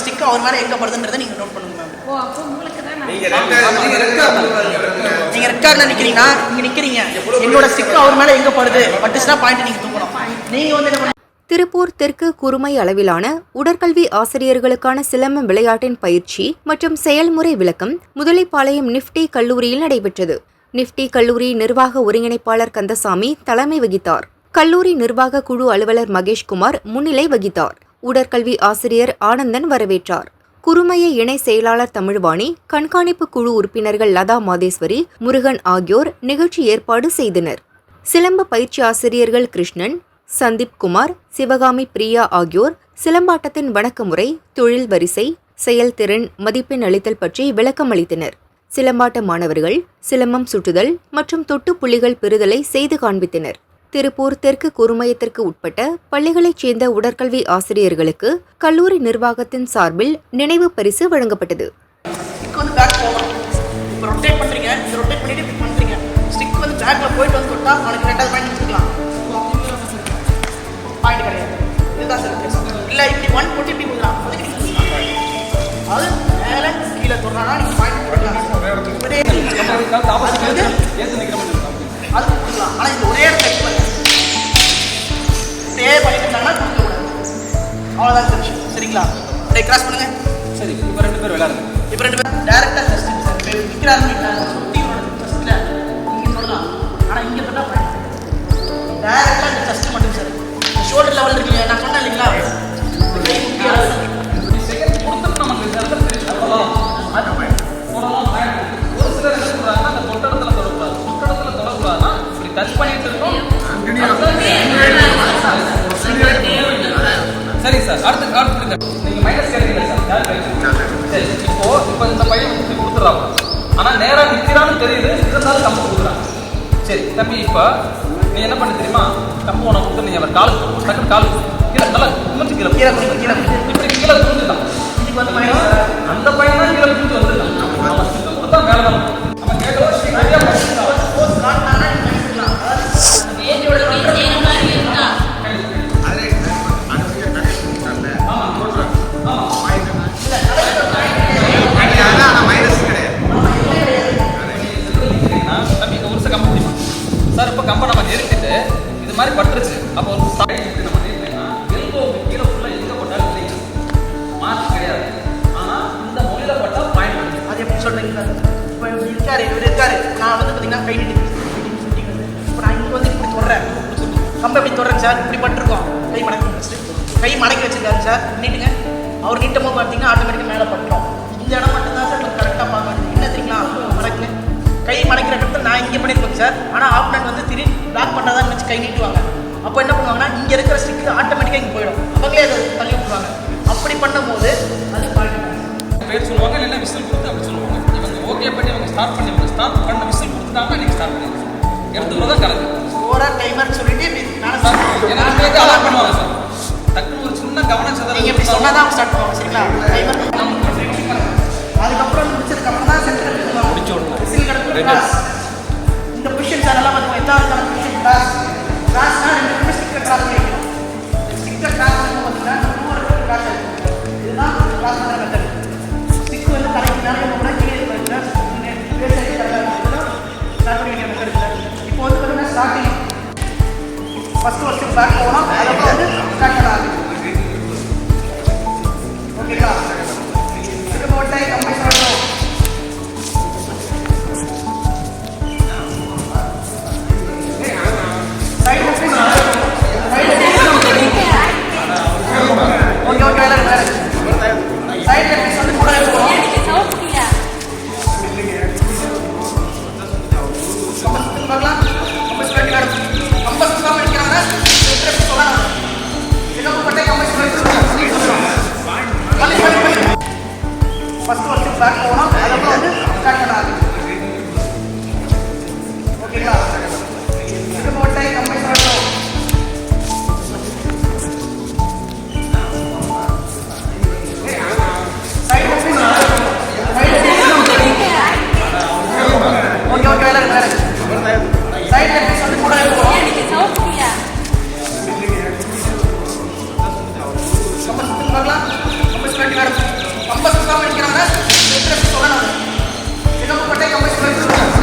Stick அவர் மேலே எங்கே படுதுன்றதை நீங்கள் நோட் பண்ணுங்க மேம் ஓ அப்போ உங்களுக்கு தான் நான் நீங்க ரெண்டு நீங்க ரெண்டு நீங்கள் ரெட் கார்டில் நிற்கிறீங்கன்னா இங்கே நிற்கிறீங்க என்னோட ஸ்டிக் அவர் மேலே எங்கே படுது பட்டுச்சுன்னா பாயிண்ட் நீங்கள் தூக்கணும். நீங்கள் வந்து என்ன திருப்பூர் தெற்கு குறுமை அளவிலான உடற்கல்வி ஆசிரியர்களுக்கான சிலம்பம் விளையாட்டின் பயிற்சி மற்றும் செயல்முறை விளக்கம் முதலைப்பாளையம் நிஃப்டி கல்லூரியில் நடைபெற்றது. நிஃப்டி கல்லூரி நிர்வாக ஒருங்கிணைப்பாளர் கந்தசாமி தலைமை வகித்தார். கல்லூரி நிர்வாக குழு அலுவலர் மகேஷ்குமார் முன்னிலை வகித்தார். உடற்கல்வி ஆசிரியர் ஆனந்தன் வரவேற்றார். குறுமைய இணை செயலாளர் தமிழ்வாணி கண்காணிப்பு குழு உறுப்பினர்கள் லதா மாதேஸ்வரி முருகன் ஆகியோர் நிகழ்ச்சி ஏற்பாடு செய்தனர். சிலம்ப பயிற்சி ஆசிரியர்கள் கிருஷ்ணன் சந்தீப் குமார் சிவகாமி பிரியா ஆகியோர் சிலம்பாட்டத்தின் வணக்க முறை தொழில் வரிசை செயல்திறன் மதிப்பெண் அளித்தல் பற்றி விளக்கம் அளித்தனர். சிலம்பாட்ட மாணவர்கள் சிலம்பம் சுட்டுதல் மற்றும் தொட்டு புள்ளிகள் பெறுதலை செய்து காண்பித்தனர். திருப்பூர் தெற்கு குறுமையத்திற்கு உட்பட்ட பள்ளிகளைச் சேர்ந்த உடற்கல்வி ஆசிரியர்களுக்கு கல்லூரி நிர்வாகத்தின் சார்பில் நினைவு பரிசு வழங்கப்பட்டது. அது ஒரே இடத்துல. வைக்க பாருங்க. இப்படியே பண்ணிட்டு இருந்தாங்கன்னா கொடுக்க கூடாது அவ்வளோதான் விஷயம். சரிங்களா? அப்படியே கிராஸ் பண்ணுங்க. சரி இப்போ ரெண்டு பேர் விளையாடுங்க. இப்போ ரெண்டு பேரும் டேரக்டாக டெஸ்ட் சார் சரி சார் அடுத்து அடுத்து கொடுங்க நீங்க மைனஸ் கேட்கல சார் சரி இப்போ இப்போ இந்த பையன் வந்து இப்படி கொடுத்துறாங்க ஆனா நேரா நிக்கிறான்னு தெரியுது இருந்தாலும் கம்பு கொடுக்குறாங்க சரி தம்பி இப்போ நீ என்ன பண்ண தெரியுமா கம்பு உனக்கு கொடுத்து நீங்க அவர் காலுக்கு டக்குனு காலுக்கு கீழே நல்லா குமிஞ்சு கீழே கீழே கீழே இப்படி கீழே குமிஞ்சுட்டான் இதுக்கு வந்து மைனஸ் அந்த பையன் அப்போ வந்து சாய் நம்ம நிறுத்தினா எல்போவுக்கு கீழே ஃபுல்லாக எங்கே போட்டாலும் கிடைக்கும் மார்க் கிடையாது. ஆனால் இந்த மொழியில் போட்டால் பாயிண்ட் அது எப்படி சொல்றீங்க சார்? இப்போ இவர் இருக்காரு இவர் இருக்காரு. நான் வந்து பார்த்தீங்கன்னா கை நீட்டி shooting வந்து. இப்போ நான் இங்கே வந்து இப்படி தொடறேன் கம்பை இப்படி தொடறேன் சார்? இப்படி பண்ணிருக்கோம். கை மடக்கி வச்சுட்டு. கை மடக்கி வச்சிருக்காரு சார். நீட்டுங்க அவர் நீட்டும் போது பார்த்தீங்கன்னா ஆட்டோமேட்டிக்காக மேலே பட்டுரும். இந்த இடம் மட்டும் தான் சார் நம்ம கரெக்டாக பார்க்கணும். என்ன தெரியுங்களா? மடக்குங்க. கை மடக்கிற இடத்துல நான் இங்கே பண்ணியிருக்கோம் சார். ஆனால் ஆப்னண்ட் வந்து திடீர்னு பிளாக் பண்ணாதான் வச்சு கை நீட்டுவாங்க. அப்போ என்ன பண்ணுவாங்கன்னா இங்கே இருக்கிற ஸ்டிக்கு ஆட்டோமேட்டிக்காக இங்கே போயிடும். அவங்களே அதை தள்ளி விட்டுருவாங்க. அப்படி பண்ணும்போது அது பேர் சொல்லுவாங்க இல்லைன்னா விசில் கொடுத்து அப்படி சொல்லுவாங்க. இவங்க ஓகே பண்ணி அவங்க ஸ்டார்ட் பண்ணி ஸ்டார்ட் பண்ண விசில் கொடுத்துட்டாங்க நீங்கள் ஸ்டார்ட் பண்ணி எடுத்துக்கிறதா கரெக்ட் ஸ்கோரா டைமர் சொல்லிட்டு சார் எனக்கு பண்ணுவாங்க. சார். டக்குனு ஒரு சின்ன கவனம் நீங்க இப்படி சொன்னா தான் ஸ்டார்ட் பண்ணுவாங்க சரிங்களா? டைமர் அதுக்கப்புறம் முடிச்சதுக்கு அப்புறம் தான் சென்டர் முடிச்சு விடணும். விசில் கிடக்கும் இப்போ வந்து பார்த்தீங்கன்னா ஸ்டார்டிங் ஃபர்ஸ்ட் ஒரு ஸ்டெப் பேக் போகணும் அதுக்கப்புறம் வந்து ஸ்டார்ட் பண்ண ஆரம்பிக்கும் ஓகேங்களா ஃபஸ்ட்டு ஃபஸ்ட்டு ஸ்டெப் பேக் போகணும் அதுக்கப்புறம் வந்து ஸ்டார்ட் பண்ண ஆரம்பிக்கும் ஓகேங்களா திரும்ப ஒரு டைம் சொல்லணும் சைடு ஓகே ஓகே வேலை வேலை சைடு கம்பஸ் எடுக்கிறவங்க சொல்லணும். சின்னப்பட்டை கம்பஸ் எடுத்துருக்காங்க